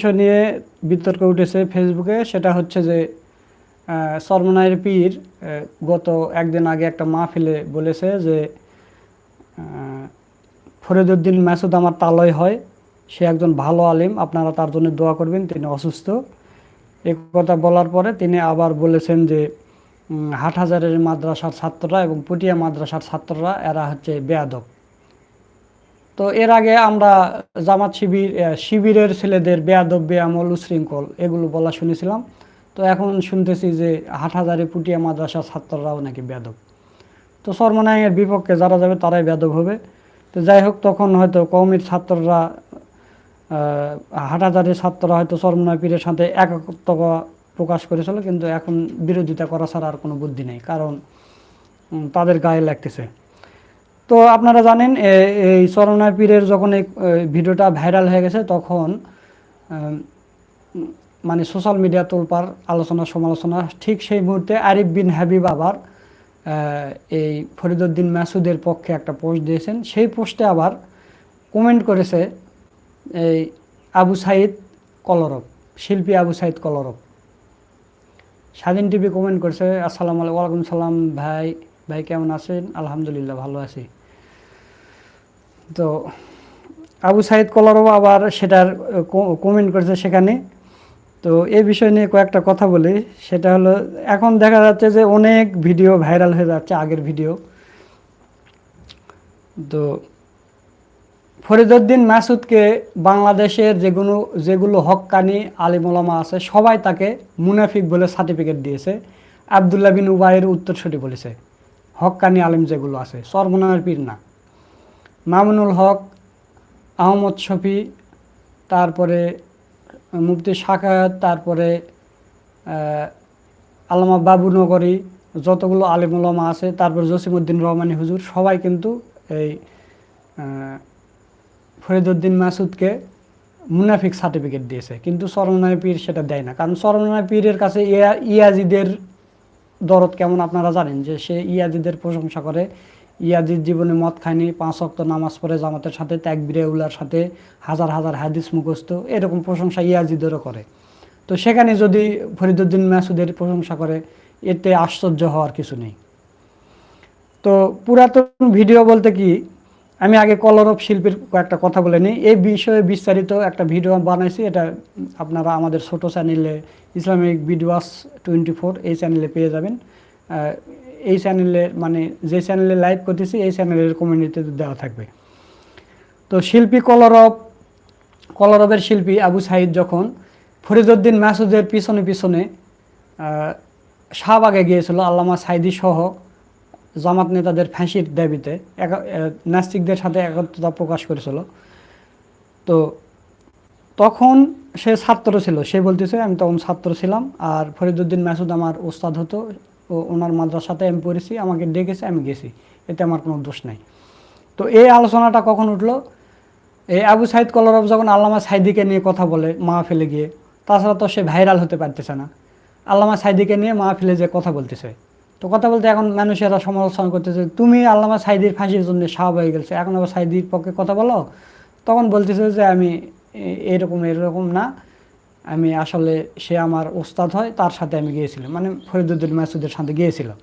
বিষয় নিয়ে বিতর্ক উঠেছে ফেসবুকে, সেটা হচ্ছে যে সরমনায়ের পীর গত একদিন আগে একটা মাহফিলে বলেছে যে ফরিদুদ্দিন মাসুদ আমার তালয় হয়, সে একজন ভালো আলিম, আপনারা তার জন্য দোয়া করবেন, তিনি অসুস্থ। এ কথা বলার পরে তিনি আবার বলেছেন যে হাটহাজারের মাদ্রাসার ছাত্ররা এবং পুটিয়া মাদ্রাসার ছাত্ররা, এরা হচ্ছে বেয়াদব। তো এর আগে আমরা জামাত শিবির শিবিরের ছেলেদের বেয়াদব বেয়ামল উশৃঙ্খল এগুলো বলা শুনেছিলাম। তো এখন শুনতেছি যে হাটহাজারে পুটিয়া মাদ্রাসা ছাত্ররাও নাকি বেয়াদব। তো সর্বনায়ের বিপক্ষে যারা যাবে তারাই বেয়াদব হবে। তো যাই হোক তখন হয়তো কৌমির ছাত্ররা আহ, হাটহাজারের ছাত্ররা হয়তো সর্বনয় পীরের সাথে একত্ব প্রকাশ করেছিল কিন্তু এখন বিরোধিতা করা ছাড়া আর কোনো বুদ্ধি নেই। কারণ তাদের গায়ে লাগতেছে। তো আপনারা জানেন এই চরণায় পীরের যখন এই ভিডিওটা ভাইরাল হয়ে গেছে, তখন মানে সোশ্যাল মিডিয়া তোলপার আলোচনা, সমালোচনা, ঠিক সেই মুহূর্তে আরিফ বিন হাবিব আবার এই ফরিদুদ্দিন মাসুদের পক্ষে একটা পোস্ট দিয়েছেন। সেই পোস্টে আবার কমেন্ট করেছে এই আবু সাইদ কলরব, শিল্পী আবু সাইদ কলরব। স্বাধীন টিভি কমেন্ট করেছে, আসসালামু আলাইকুম সালাম, ভাই ভাই কেমন আছেন? আলহামদুলিল্লাহ, ভালো আছি। তো আবু সাইদ কলরব আবার সেটার কমেন্ট করেছে সেখানে। তো এই বিষয় নিয়ে কয়েকটা কথা বলি। সেটা হলো, এখন দেখা যাচ্ছে যে অনেক ভিডিও ভাইরাল হয়ে যাচ্ছে আগের ভিডিও। তো ফরিদুদ্দিন মাসুদকে বাংলাদেশের যেগুলো যেগুলো হক্কানি আলিমোলামা আছে, সবাই তাকে মুনাফিক বলে সার্টিফিকেট দিয়েছে। আবদুল্লাহ বিন উবাইয়ের উত্তরসূরি বলেছে। হক্কানি আলিম যেগুলো আছে, সর্বনামের পীর না। মামুনুল হক আহমদ শফি তারপরে মুফতি শাখায়াত তারপরে আহ, আল্লামা বাবুনগরী যতগুলো আলিমুলামা আছে তারপর জসিমউদ্দিন রহমানি হুজুর সবাই কিন্তু এই ফরিদুদ্দিন মাসুদকে মুনাফিক সার্টিফিকেট দিয়েছে। কিন্তু সরমনায় পীর সেটা দেয় না। কারণ সরমনায় পীরের কাছে ইয়া ইয়াজিদের দরদ কেমন আপনারা জানেন? যে সে ইয়াজিদের প্রশংসা করে ইয়াজিদ জীবনে মদ খায়নি, পাঁচ অক্ত নামাজ পড়ে জামাতের সাথে ত্যাগবিরে উলার সাথে, হাজার হাজার হাদিস মুখস্থ, এরকম প্রশংসা ইয়াজিদেরও করে। তো সেখানে যদি ফরিদুদ্দিন মাসুদের প্রশংসা করে, এতে আশ্চর্য হওয়ার কিছু নেই। তো পুরাতন ভিডিও বলতে কি, আমি আগে কলরব শিল্পীর কয়েকটা কথা বলে নিই। এই বিষয়ে বিস্তারিত একটা ভিডিও বানাইছি, এটা আপনারা আমাদের ছোট চ্যানেলে, ইসলামিক ভিডিওস টোয়েন্টি ফোর, এই চ্যানেলে পেয়ে যাবেন। এই চ্যানেলে মানে যে চ্যানেলে লাইভ করতেছি, এই চ্যানেলের কমিউনিটিতে দেওয়া থাকবে। তো শিল্পী কলরব, কলরবের শিল্পী আবু সাইদ যখন ফরিদুদ্দিন মাসুদের পিছনে পিছনে শাহবাগে গিয়েছিল, আল্লামা সাইদি সহ জামাত নেতাদের ফাঁসির দাবিতে নাস্তিকদের সাথে একত্রতা প্রকাশ করেছিল। তো তখন সে ছাত্র ছিল, সে বলতেছে, আমি তখন ছাত্র ছিলাম, আর ফরিদুদ্দিন মাসুদ আমার ওস্তাদ হতো ও ওনার মাদ্রাসাতে আমি পড়েছি, আমাকে ডেকেছে, আমি গেছি। এতে আমার কোনো দোষ নাই। তো এই আলোচনাটা কখন উঠল? এই আবু সাইদ কলরব যখন আল্লামা সাইদিকে নিয়ে কথা বলে মা ফেলে গিয়ে, তাছাড়া তো সে ভাইরাল হতে পারতেছে না। আল্লামা সাইদিকে নিয়ে মা ফেলে যে কথা বলতেছে। তো কথা বলতে এখন মানুষেরা সমালোচনা করতেছে, তুমি আল্লামা সাইদির ফাঁসির জন্য সাহাব হয়ে গেছে এখন আবার সাইদির পক্ষে কথা বলো? তখন বলতেছে যে, আমি এরকম এরকম না। আমি আসলে সে আমার ওস্তাদ হয়, তার সাথে আমি গিয়েছিলাম। মানে ফরিদুদ্দিন মাসুদের সাথে গিয়েছিলাম।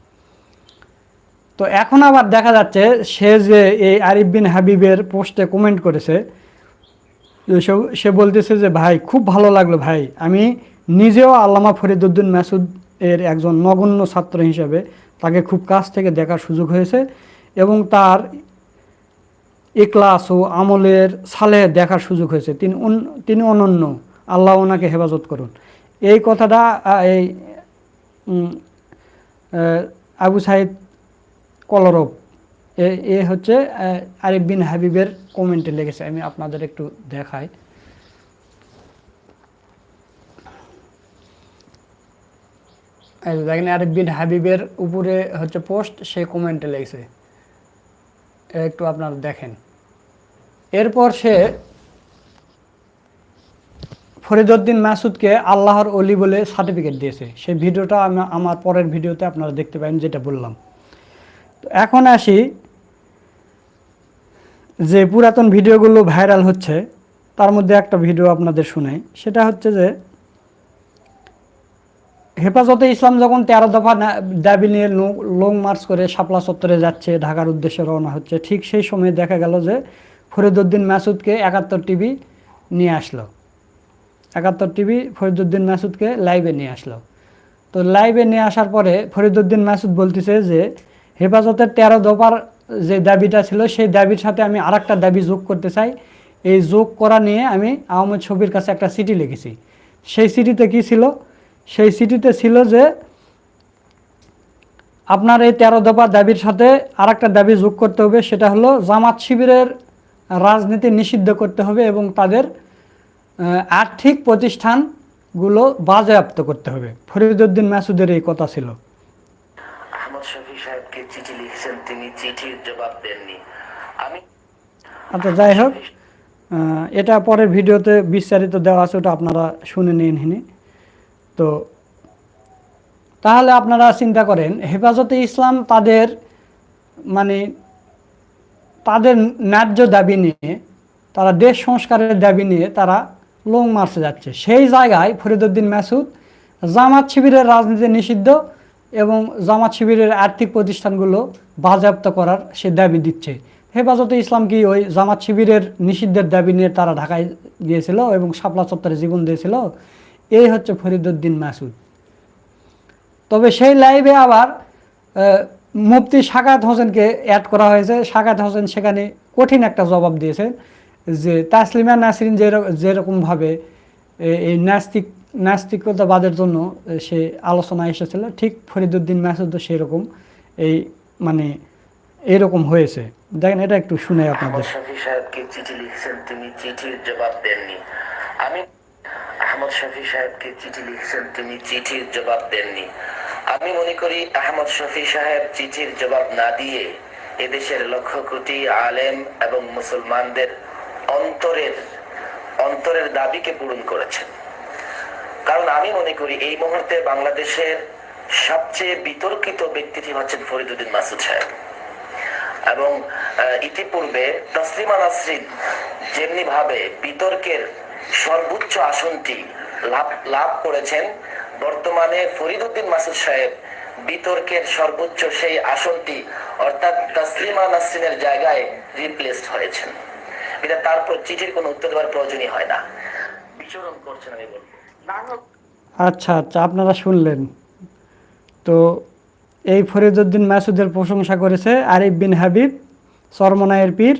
তো এখন আবার দেখা যাচ্ছে, সে যে এই আরিফ বিন হাবিবের পোস্টে কমেন্ট করেছে, সে- বলতেছে যে, ভাই, খুব ভালো লাগল ভাই। আমি নিজেও আল্লামা ফরিদুদ্দিন মাসুদ এর একজন নগণ্য ছাত্র হিসেবে তাকে খুব কাছ থেকে দেখার সুযোগ হয়েছে এবং তার ইকলাস ও আমলের সালে দেখার সুযোগ হয়েছে। তিনি তিনি অনন্য। আল্লাহ ওনাকে হেফাজত করুন। এই কথাটা এই আবু সাইদ কলরব, এ হচ্ছে আরিফ বিন হাবিবের কমেন্টে লেগেছে আমি আপনাদের একটু দেখাই। দেখেন, আরিফ বিন হাবিবের উপরে হচ্ছে পোস্ট, সে কমেন্টে লেগেছে একটু আপনারা দেখেন। এরপর সে ফরিদুদ্দিন মাসুদকে আল্লাহর অলি বলে সার্টিফিকেট দিয়েছে। সেই ভিডিওটা আমি আমার পরের ভিডিওতে আপনারা দেখতে পাবেন যেটা বললাম। তো এখন আসি যে পুরাতন ভিডিওগুলো ভাইরাল হচ্ছে, তার মধ্যে একটা ভিডিও আপনাদের শুনাই। সেটা হচ্ছে যে, হেফাজতে ইসলাম যখন তেরো দফা দাবি নিয়ে লো- মার্চ করে শাপলা চত্বরে যাচ্ছে, ঢাকার উদ্দেশ্যে রওনা হচ্ছে, ঠিক সেই সময় দেখা গেল যে ফরিদুদ্দিন মাসুদকে একাত্তর টিভি নিয়ে আসলো। একাত্তর টিভি ফরিদুদ্দিন মাসুদকে লাইভে নিয়ে আসলো। তো লাইভে নিয়ে আসার পরে ফরিদুদ্দিন মাসুদ বলতেছে যে হেফাজতের তেরো দফার যে দাবিটা ছিল, সেই দাবির সাথে আমি আরেকটা দাবি যোগ করতে চাই। এই যোগ করা নিয়ে আমি আহমদ ছবির কাছে একটা চিঠি লিখেছি। সেই চিঠিতে কি ছিল? সেই চিঠিতে ছিল যে, আপনার এই তেরো দফা দাবির সাথে আরেকটা দাবি যোগ করতে হবে, সেটা হলো জামাত শিবিরের রাজনীতি নিষিদ্ধ করতে হবে এবং তাদের আর্থিক প্রতিষ্ঠানগুলো বাজেয়াপ্ত করতে হবে। ফরিদুদ্দিন মাসুদের এই কথা ছিল। আহমদ শফি সাহেবকে চিঠি লিখেছেন তিনি চিঠির জবাব দেননি। আমি আচ্ছা যাই হোক এটা পরের ভিডিওতে বিস্তারিত দেওয়া আছে ওটা আপনারা শুনে নিন হিনি। তো তাহলে আপনারা চিন্তা করেন হেফাজতে ইসলাম তাদের মানে তাদের ন্যায্য দাবি নিয়ে তারা দেশ সংস্কারের দাবি নিয়ে তারা লং মার্চে যাচ্ছে। সেই জায়গায় ফরিদুদ্দিন মাসুদ জামাত শিবিরের রাজনীতি নিষিদ্ধ এবং জামাত শিবিরের আর্থিক প্রতিষ্ঠানগুলো বাজেয়াপ্ত করার সে দাবি দিচ্ছে। হেফাজতে ইসলাম কি ওই জামাত শিবিরের নিষিদ্ধের দাবি নিয়ে তারা ঢাকায় গিয়েছিল এবং শাপলা চত্বরে জীবন দিয়েছিল? এই হচ্ছে ফরিদুদ্দিন মাসুদ। তবে সেই লাইভে আবার মুফতি সাকাত হোসেনকে অ্যাড করা হয়েছে। সাকাত হোসেন সেখানে কঠিন একটা জবাব দিয়েছেন। যে তাসলিমা নাসরিন যেরকম যেরকমভাবে এই নাস্তিক, নাস্তিকতাবাদের জন্য সে আলোচনা এসেছিল, ঠিক ফরিদুদ্দিন মাসুদও সেরকম, এই মানে এরকম হয়েছে। দেখেন, এটা একটু শুনে আপনাদের। শফি সাহেবকে চিঠি লিখেছেন, তিনি চিঠির জবাব দেননি। আমি আহমদ শফি সাহেবকে চিঠি লিখেছেন, তিনি চিঠির জবাব দেননি। আমি মনে করি, আহমদ শফি সাহেব চিঠির জবাব না দিয়ে এদেশের লক্ষ কোটি আলেম এবং মুসলমানদের অন্তরের অন্তরের দাবিকে পূরণ করেছেন। কারণ আমি মনে করি এই মুহূর্তে বাংলাদেশের সবচেয়ে বিতর্কিত ব্যক্তিটি হচ্ছেন ফরিদুদ্দিন মাসুদ সাহেব। এবং ইতিপূর্বে তসলিমা নাসরিন যেমনি ভাবে বিতর্কের সর্বোচ্চ আসনটি লাভ লাভ করেছেন, বর্তমানে ফরিদুদ্দিন মাসুদ সাহেব বিতর্কের সর্বোচ্চ সেই আসনটি অর্থাৎ তসলিমা নাসরিনের জায়গায় রিপ্লেসড হয়েছেন। এটা তারপর চিঠির কোনো উত্তর দেওয়ার প্রয়োজনই হয় না। বিচরণ করছেন আমি বলব। আচ্ছা আচ্ছা আপনারা শুনলেন। তো এই ফরিদুদ্দিন মাসুদের প্রশংসা করেছে আরিফ বিন হাবিব সরমনায়ের পীর।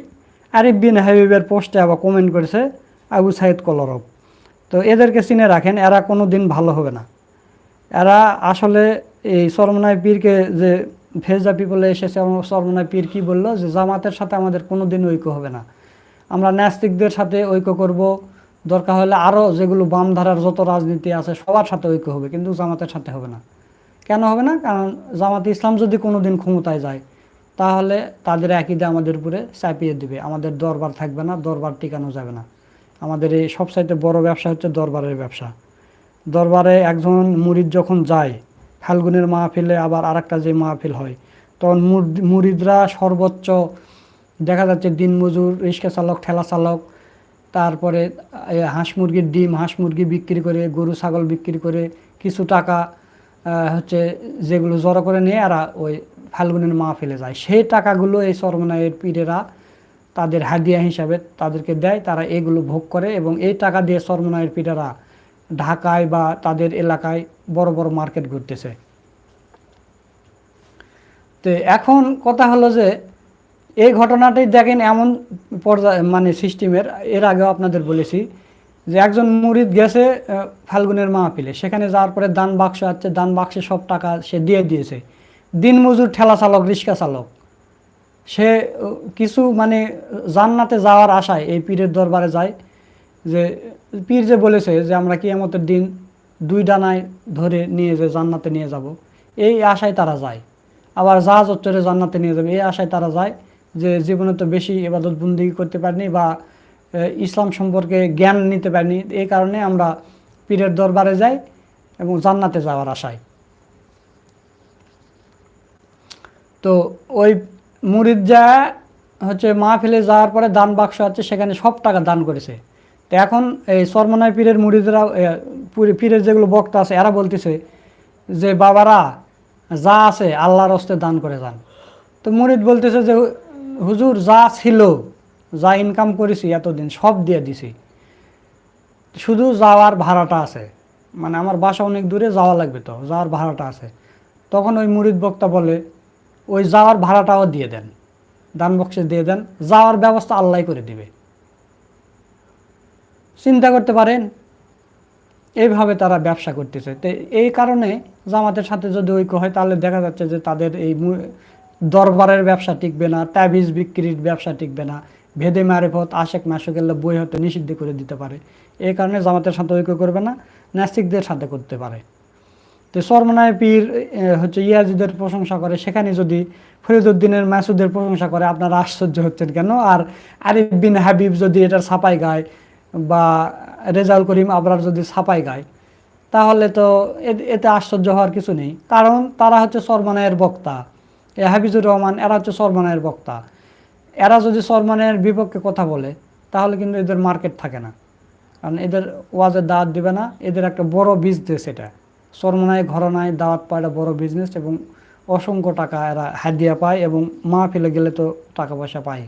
আরিফ বিন হাবিবের পোস্টে আবার কমেন্ট করেছে আবু সাইদ কলরব। তো এদেরকে চিনে রাখেন এরা কোনো দিন ভালো হবে না। এরা আসলে এই সরমনায় পীরকে যে ফেজা পিপলে এসেছে সরমনায় পীর কি বলল? যে জামাতের সাথে আমাদের কোনো দিন ঐক্য হবে না। আমরা নাস্তিকদের সাথে ঐক্য করব। দরকার হলে আরও যেগুলো বামধারার যত রাজনীতি আছে, সবার সাথে ঐক্য হবে, কিন্তু জামাতের সাথে হবে না। কেন হবে না? কারণ জামাত ইসলাম যদি কোনো দিন ক্ষমতায় যায়, তাহলে তাদের একইদে আমাদের উপরে চাপিয়ে দিবে। আমাদের দরবার থাকবে না, দরবার টিকানো যাবে না। আমাদের এই সবচাইতে বড় ব্যবসা হচ্ছে দরবারের ব্যবসা। দরবারে একজন মুরিদ যখন যায়, ফাল্গুনের মাহফিলে আবার আরেকটা যে মাহফিল হয়, তখন মুর- মুরিদরা সর্বোচ্চ দেখা যাচ্ছে দিনমজুর রিক্সা চালক, ঠেলা চালক, তারপরে হাঁস মুরগির ডিম, হাঁস মুরগি বিক্রি করে, গরু, ছাগল বিক্রি করে, কিছু টাকা হচ্ছে যেগুলো জড়ো করে নিয়ে এরা ওই ফাল্গুনের মা ফেলে যায়। সেই টাকাগুলো এই সরমনায়ের পীরেরা তাদের হাদিয়া হিসাবে তাদেরকে দেয়, তারা এগুলো ভোগ করে এবং এই টাকা দিয়ে সরমনায়ের পীরেরা ঢাকায় বা তাদের এলাকায় বড় বড় মার্কেট ঘুরতেছে। তো এখন কথা হলো যে এই ঘটনাটি দেখেন এমন পর্যায়ে মানে সিস্টেমের, এর আগেও আপনাদের বলেছি যে একজন মুরিদ গেছে ফাল্গুনের মাহফিলে। সেখানে যাওয়ার পরে দান বাক্স আছে, দান বাক্সে সব টাকা সে দিয়ে দিয়েছে। দিনমজুর ঠেলা চালক, রিক্সা চালক। সে কিছু মানে জান্নাতে যাওয়ার আশায় এই পীরের দরবারে যায় যে, পীর যে বলেছে যে আমরা কিয়ামতের দিন দুই ডানায় ধরে নিয়ে যে জান্নাতে নিয়ে যাব। এই আশায় তারা যায়। আবার জাহাজ চড়ে জান্নাতে নিয়ে যাবে, এই আশায় তারা যায়। যে জীবনে তো বেশি এবাদত বন্দি করতে পারিনি বা ইসলাম সম্পর্কে জ্ঞান নিতে পারিনি এই কারণে আমরা পীরের দরবারে যাই এবং জান্নাতে যাওয়ার আশায়। তো ওই মুরিদ যা হচ্ছে মাহফিলে যাওয়ার পরে দান বাক্স আছে, সেখানে সব টাকা দান করেছে। তো এখন এই সরমনায় পীরের মুড়িদরা পীরের যেগুলো বক্তা আছে, এরা বলতেছে যে, বাবারা, যা আছে আল্লাহর হস্তে দান করে যান। তো মুরিদ বলতেছে যে হুজুর যা ছিল, যা ইনকাম করেছি এতদিন, সব দিয়ে দিছি। শুধু যাওয়ার ভাড়াটা আছে। মানে আমার বাসা অনেক দূরে, যাওয়া লাগবে তো, যাওয়ার ভাড়াটা আছে। তখন ওই মুরিদ বক্তা বলে, ওই যাওয়ার ভাড়াটাও দিয়ে দেন। দান বক্সে দিয়ে দেন। যাওয়ার ব্যবস্থা আল্লাহ করে দিবে। চিন্তা করতে পারেন, এইভাবে তারা ব্যবসা করতেছে। তো এই কারণে জামাতের সাথে যদি ঐক্য হয়, তাহলে দেখা যাচ্ছে যে তাদের এই দরবারের ব্যবসা টিকবে না, তাবিজ বিক্রির ব্যবসা টিকবে না, ভেদে মারেফত, আশেক মাসেকেল্লা বই হতে নিষিদ্ধ করে দিতে পারে। এই কারণে জামাতের সাথে ঐক্য করবে না, নাস্তিকদের সাথে করতে পারে। তো সরমনায় পীর হচ্ছে ইয়াজিদের প্রশংসা করে। সেখানে যদি ফরিদুদ্দিনের মাসুদের প্রশংসা করে, আপনারা আশ্চর্য হচ্ছেন কেন? আর আরিফ বিন হাবিব যদি এটার ছাপাই গায় বা রেজাউল করিম আবরার যদি ছাপাই গায়, তাহলে তো এতে আশ্চর্য হওয়ার কিছু নেই। কারণ তারা হচ্ছে সরমানায়ের বক্তা। হাফিজুর রহমান, এরা হচ্ছে সরমানায়ের বক্তা। এরা যদি সরমানের বিপক্ষে কথা বলে, তাহলে কিন্তু এদের মার্কেট থাকে না। কারণ এদের ওয়াজের দাওয়াত দিবে না, এদের একটা বড় বিজনেস এটা। সরমনায় ঘরনায় দাওয়াত পায় একটা বড় বিজনেস এবং অসংখ্য টাকা এরা হাদিয়া পায় এবং মা ফেলে গেলে তো টাকা পয়সা পায়।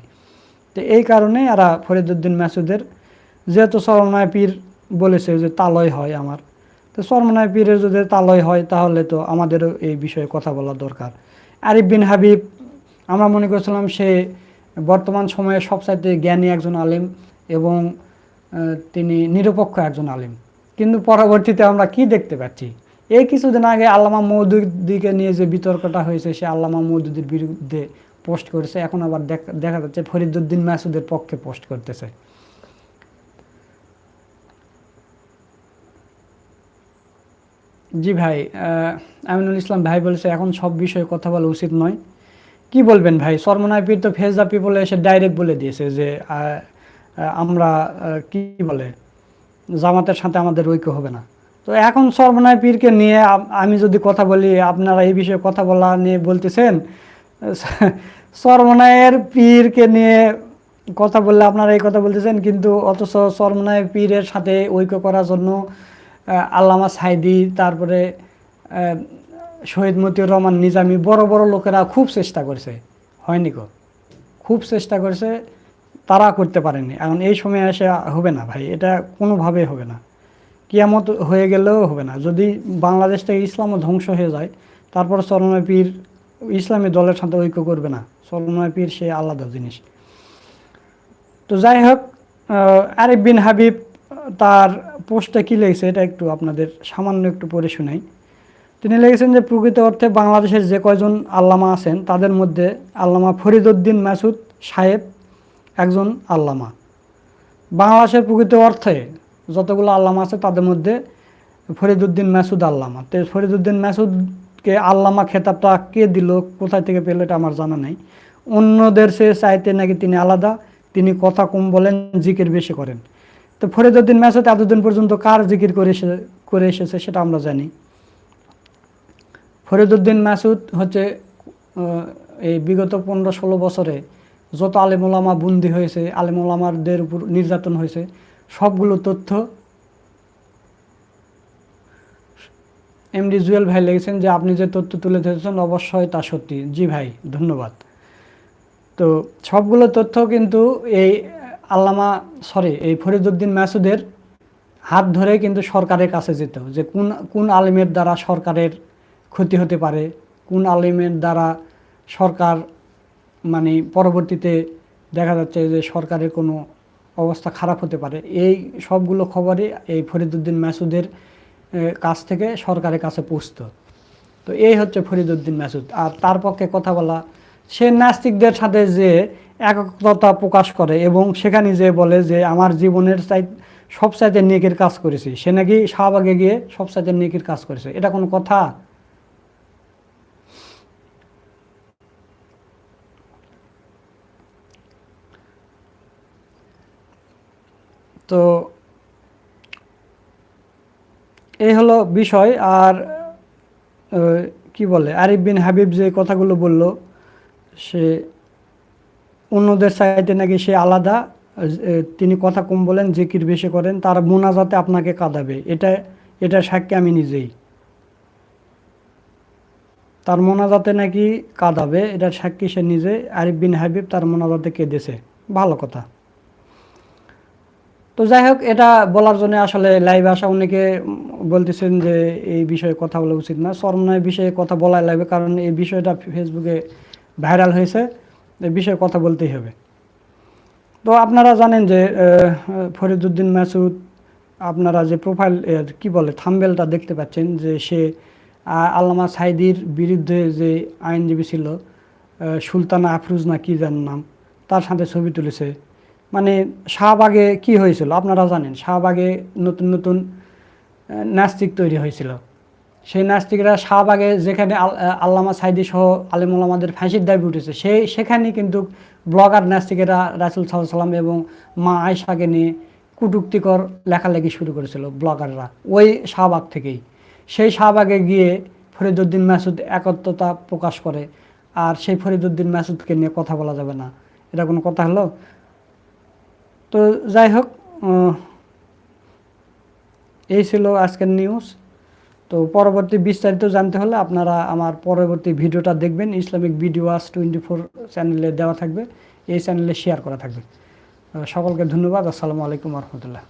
তো এই কারণে এরা ফরিদুদ্দিন মাসুদের, যেহেতু সরমনায় পীর বলেছে যে তালয় হয় আমার, তো সরমনায় পীরের যদি তালয় হয়, তাহলে তো আমাদেরও এই বিষয়ে কথা বলা দরকার। আরিফ বিন হাবিব, আমরা মনে করছিলাম সে বর্তমান সময়ে সবচাইতে জ্ঞানী একজন আলিম এবং তিনি নিরপেক্ষ একজন আলিম। কিন্তু পরবর্তীতে আমরা কি দেখতে পাচ্ছি? এই কিছুদিন আগে আল্লামা মৌদুদিকে নিয়ে যে বিতর্কটা হয়েছে, সে আল্লামা মৌদুদির বিরুদ্ধে পোস্ট করেছে। এখন আবার দেখ- দেখা যাচ্ছে ফরিদুদ্দিন মাসুদের পক্ষে পোস্ট করতেছে। জি ভাই আমিনুল ইসলাম ভাই বলেছে, এখন সব বিষয়ে কথা বলা উচিত নয়। কি বলবেন ভাই? সরমনায় পীর তো ফেজদা পিপলে এসে ডাইরেক্ট বলে দিয়েছে যে আমরা কি বলে, জামাতের সাথে আমাদের ঐক্য হবে না। তো এখন সরমনায় পীরকে নিয়ে আমি যদি কথা বলি, আপনারা এই বিষয়ে কথা বলা নিয়ে বলতেছেন, সরমনায়ের পীরকে নিয়ে কথা বললে আপনারা এই কথা বলতেছেন, কিন্তু অথচ সরমনায় পীরের সাথে ঐক্য করার জন্য আল্লামা সাইদি, তারপরে শহীদ মতিউর রহমান নিজামি, বড় বড় লোকেরা খুব চেষ্টা করেছে। হয়নি কো? খুব চেষ্টা করেছে, তারা করতে পারেনি। এখন এই সময় এসে হবে না ভাই, এটা কোনোভাবে হবে না। কিয়ামত হয়ে গেলেও হবে না। যদি বাংলাদেশ থেকে ইসলামও ধ্বংস হয়ে যায়, তারপর সরময় পীর ইসলামী দলের সাথে ঐক্য করবে না। সরময় পীর সে আলাদা জিনিস। তো যাই হোক আরিফ বিন হাবিব তার পোস্টে কী লেগেছে এটা একটু আপনাদের সামান্য একটু পড়ে শোনাই। তিনি লিখেছেন যে, প্রকৃত অর্থে বাংলাদেশের যে কয়জন আল্লামা আছেন, তাদের মধ্যে আল্লামা ফরিদউদ্দিন মাসুদ সাহেব একজন আল্লামা। বাংলাদেশের প্রকৃত অর্থে যতগুলো আল্লামা আছে, তাদের মধ্যে ফরিদউদ্দিন মাসুদ আল্লামা। তো ফরিদুদ্দিন মাসুদকে আল্লামা খেতাবটা কে দিল, কোথায় থেকে পেল এটা আমার জানা নেই। অন্যদের সে চাইতে নাকি তিনি আলাদা, তিনি কথা কম বলেন, জিকের বেশি করেন। তো ফরিদউদ্দিন মাসুদ এতদিন পর্যন্ত কার জিকির করে এসে, করে এসেছে সেটা আমরা জানি। ফরিদুদ্দিন মাসুদ হচ্ছে এই বিগত পনেরো ষোলো বছরে যত আলেমুলামা বন্দি হয়েছে আলেমুলামাদের উপর নির্যাতন হয়েছে, সবগুলো তথ্য এমডি জুয়েল ভাই লিখেছেন যে আপনি যে তথ্য তুলে ধরেছেন অবশ্যই তা সত্যি। জি ভাই, ধন্যবাদ। তো সবগুলো তথ্য কিন্তু এই আল্লামা সরি এই ফরিদুদ্দিন মাসুদের হাত ধরে কিন্তু সরকারের কাছে যেত যে কোন কোন আলিমের দ্বারা সরকারের ক্ষতি হতে পারে, কোন আলিমের দ্বারা সরকার মানে পরবর্তীতে দেখা যাচ্ছে যে সরকারের কোনো অবস্থা খারাপ হতে পারে। এই সবগুলো খবরই এই ফরিদুদ্দিন মাসুদের কাছ থেকে সরকারের কাছে পৌঁছত তো এই হচ্ছে ফরিদুদ্দিন মাসুদ। আর তার পক্ষে কথা বলা, সে নাস্তিকদের সাথে যে একতা প্রকাশ করে এবং সেখানে যে বলে যে আমার জীবনের চাই, সবচাইতে নেকের কাজ করেছি। সে নাকি শাহবাগে গিয়ে সবচাইতে নেকের কাজ করেছে। এটা কোনো কথা? তো এই হলো বিষয়। আর কি বলে? আরিফ বিন হাবিব যে কথাগুলো বলল, সে অন্যদের সাইডে নাকি সে আলাদা তিনি কথা কম বলেন, জিকির বেশি করেন, তার মোনাজাতে আপনাকে কাঁদাবে। এটা এটা সাক্ষী আমি নিজেই। তার মোনাজাতে নাকি কাঁদাবে, এটা সাক্ষী সে নিজে। আরিফ বিন হাবিব তার মোনাজাতে কেঁদেছে। ভালো কথা। তো যাই হোক, এটা বলার জন্য আসলে লাইভে আসা অনেকে বলতেছেন যে এই বিষয়ে কথা বলা উচিত না। চরমনায় বিষয়ে কথা বলা লাগবে, কারণ এই বিষয়টা ফেসবুকে ভাইরাল হয়েছে। এই বিষয়ে কথা বলতেই হবে। তো আপনারা জানেন যে ফরিদুদ্দিন মাসুদ আপনারা যে প্রোফাইল কি বলে থাম্বেলটা দেখতে পাচ্ছেন যে সে আল্লামা সাইদির বিরুদ্ধে যে আইনজীবী ছিল সুলতানা আফরুজ না কি যার নাম, তার সাথে ছবি তুলেছে। মানে শাহবাগে কি হয়েছিল, আপনারা জানেন, শাহবাগে নতুন নতুন নাস্তিক তৈরি হয়েছিল। সেই নাস্তিকরা শাহবাগে যেখানে আল- আল্লামা সাইদি সহ আলিমুল আমাদের ফাঁসির দাবি উঠেছে, সেই সেখানে কিন্তু ব্লগার নাস্তিকেরা রাসুল সাল্লাম এবং মা আয়সাকে নিয়ে কুটুক্তিকর লেখালেখি শুরু করেছিল ব্লগাররা, ওই শাহবাগ থেকেই। সেই শাহবাগে গিয়ে ফরিদুদ্দিন মাসুদ একত্রতা প্রকাশ করে, আর সেই ফরিদুদ্দিন মাসুদকে নিয়ে কথা বলা যাবে না। এটা কোনো কথা হলো? তো যাই হোক এই ছিল আজকের নিউজ তো পরবর্তী বিস্তারিত জানতে হলে আপনারা আমার পরবর্তী ভিডিওটা দেখবেন। ইসলামিক ভিডিও আস টোয়েন্টি ফোর চ্যানেলে দেওয়া থাকবে। এই চ্যানেলে শেয়ার করা থাকবে। সকলকে ধন্যবাদ। আসসালামু আলাইকুম রহমতুল্লাহ।